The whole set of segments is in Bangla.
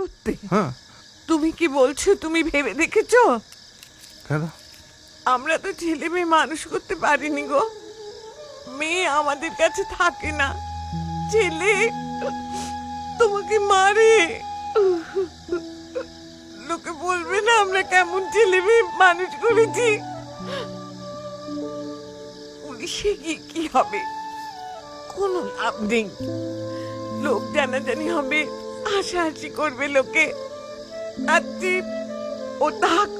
করতে। হ্যাঁ। তুমি কি বলছো? তুমি ভেবে দেখেছ? কেন? আমরা তো ছেলে মেয়ে মানুষ করতে পারিনি গো। মেয়ে আমাদের কাছে থাকে না। ছেলে তোমাকে মারে। লোকে বলবে না আমরা কেমন ছেলে মেয়ে মানুষ করেছি। পুলিশে গিয়ে কি হবে? কোনো লাভ নেই। লোক জানাজানি হবে। হাসাহাসি করবে লোকে। আর তুই ও থাক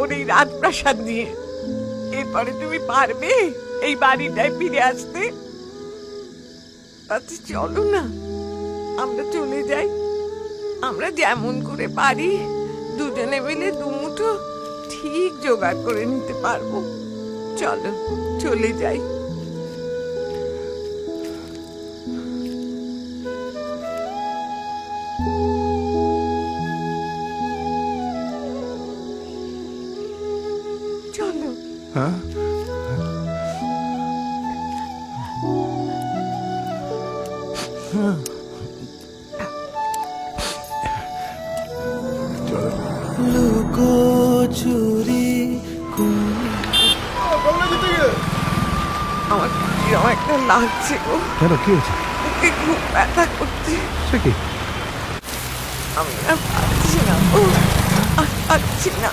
ওর এই রাজপ্রাসাদ নিয়ে। এরপরে তুমি পারবে এই বাড়িটায় ফিরে আসতে। আচ্ছা চলো না, আমরা চলে যাই। আমরা যেমন করে পারি, দুজনে মিলে দুমুঠো ঠিক জোগাড় করে নিতে পারব। চলো, চলে যাই। হ্যাঁ? লুকোচুরি আমার কিরম একটা লাগছে গো কেন কি হয়েছে? বুকে খুব ব্যথা করছে সে কি? আমি আর পারছি না। ও আর পারছি না।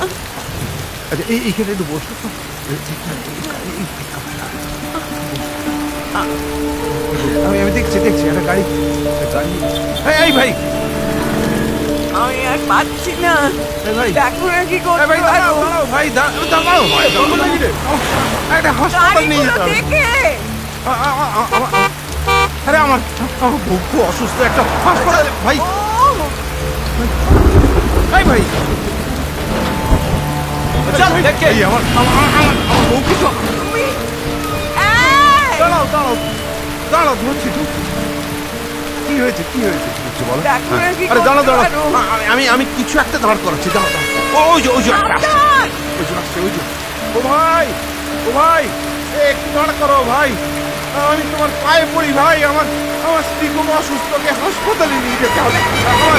আচ্ছা এই এইখানে একটু বসো তো। আমি আমি দেখছি দেখছি একটা গাড়ি গাড়ি। এই, ভাই। আমি আর পারছি না। ভাই। দেখো না কি করতে ভাই দাঁড়াও ভাই দাঁড়াও ভাই। একটা হাসপাতাল নিয়ে আমার- আরে আমার আমার বউ খুব অসুস্থ একটা হাসপাতালে ভাই। ভাই এই আমার আমার আমার- আমার আমার বউ কিছু তুমি দাঁড়াও দাঁড়াও। দাঁড়াও ধরছি ধরছি। কি হয়েছে কি হয়েছে কি হয়েছে বলো? হ্যাঁ। আরে দাঁড়াও দাঁড়াও। আমি- আমি কিছু একটা দাঁড় করাচ্ছি দাঁড়াও দাঁড়াও। ওই যে ওই যে! ওই যে আসছে ওই যে। ও ভাই ও ভাই এ, একটু দাঁড় করো ভাই। আমি তোমার পায়ে পড়ি ভাই। আমার আমার স্ত্রী খুব অসুস্থ ওকে হাসপাতালে নিয়ে যেতে হবে। আমার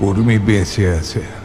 উর্মি বেঁচে আছে।